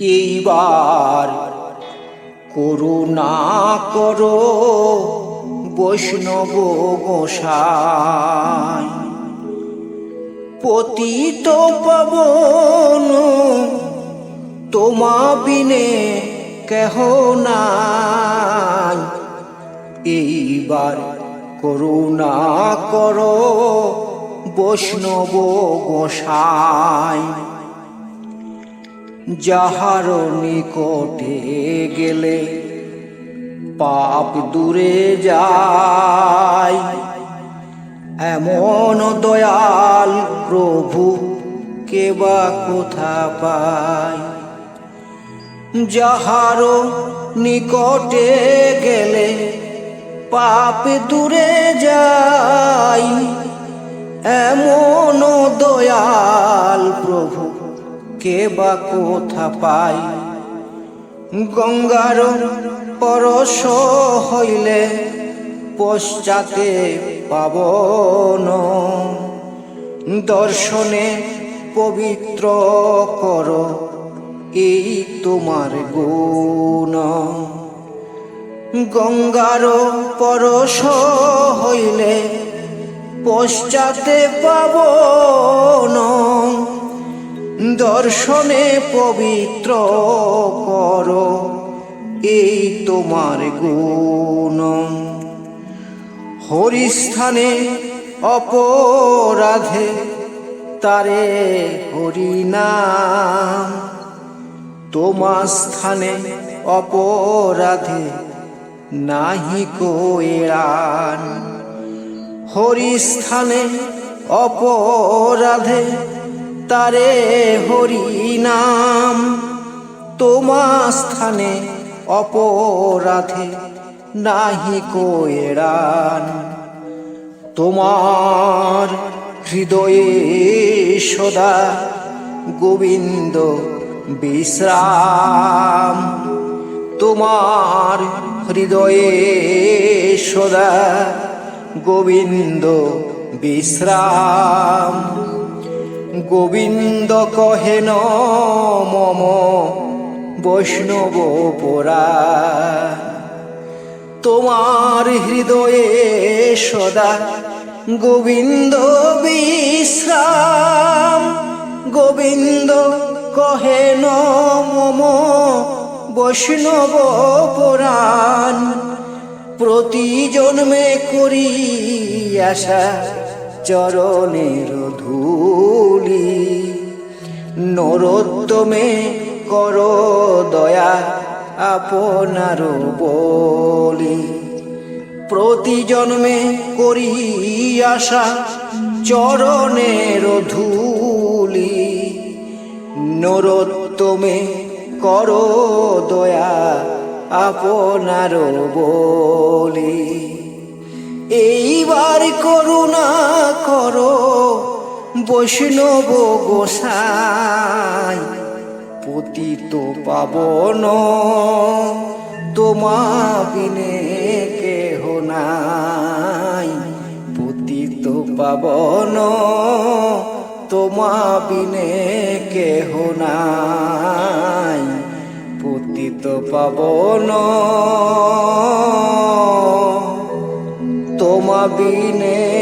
এইবার করুণা করো বৈষ্ণব গোসাই। পতিত পাবন তোমা বিনে কেহ নাই। এইবার করুণা করো বৈষ্ণব গোসাই। যাহার নিকটে গেলে পাপ দূরে যায়। এমন দয়াল প্রভু কেবা কোথা পায়? যাহার নিকটে গেলে পাপ দূরে যায়। এমন কে বা কোথা পাই? গঙ্গার পরশ হইলে পশ্চাতে পাবন দর্শনে পবিত্র কর, এই তোমার গুণ। গঙ্গার পরশ হইলে পশ্চাতে পাবন দর্শনে পবিত্র কর, এই তোমার গুণ। হরিস্থানে অপরাধে তারে হরিনাম তোমার স্থানে অপরাধে নাহি কোয়েরান হরিস্থানে অপরাধে তারে হরিনাম তোমা স্থানে অপরাধে নাহি কোয়েরান তোমার হৃদয়ে সদা গোবিন্দ বিশ্রাম। তোমার হৃদয়ে সদা গোবিন্দ বিশ্রাম। গোবিন্দ কহেন মম বৈষ্ণব পোরা। তোমার হৃদয়ে সদা গোবিন্দ বিশ্রাম। গোবিন্দ কহেন মম বৈষ্ণব পুরাণ। প্রতি জন্মে করি আশা চরণের ধূলি নরোত্তমে কর দয়া আপনার বলি। প্রতি জন্মে করি আশা চরণের ধূলি নরোত্তমে কর দয়া আপনার বলি। এইবার করুণা করো বৈষ্ণব গোসাই, পতিত পাবন, তোমা বিনে কেহ নাই। পতিত পাবন, তোমা বিনে কেহ নাই। পতিত পাবন, তোমা বিনে